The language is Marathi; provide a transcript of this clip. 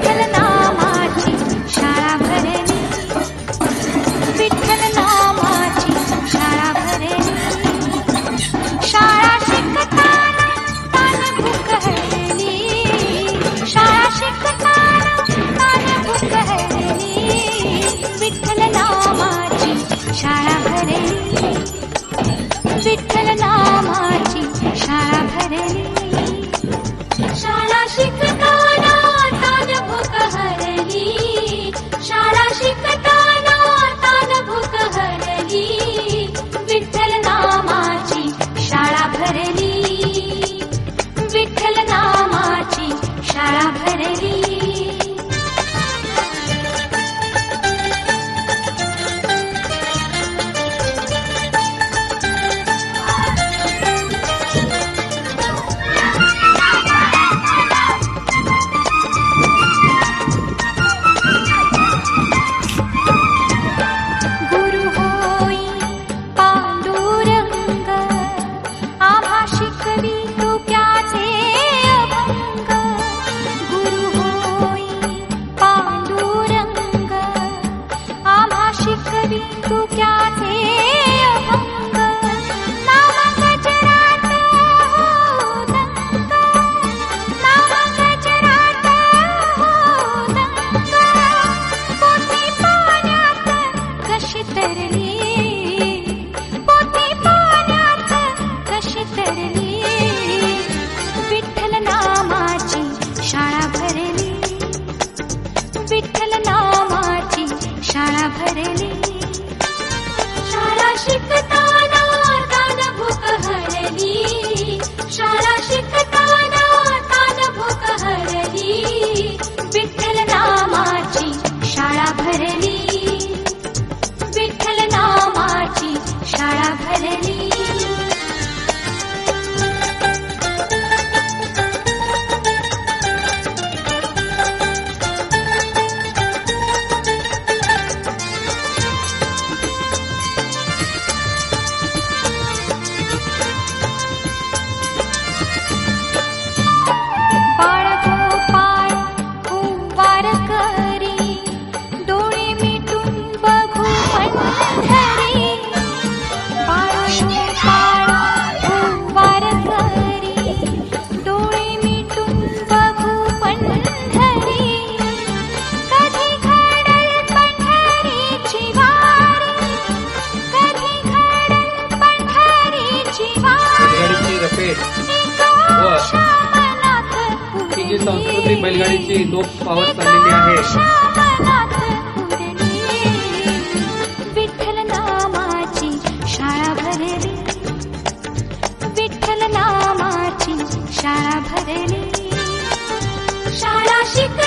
Tell भरली शाळा तो त्याचे सांस्कृतिक बैलगाडीची लोक पावत चाललेली आहे. शाळा भरली. शाळा शिक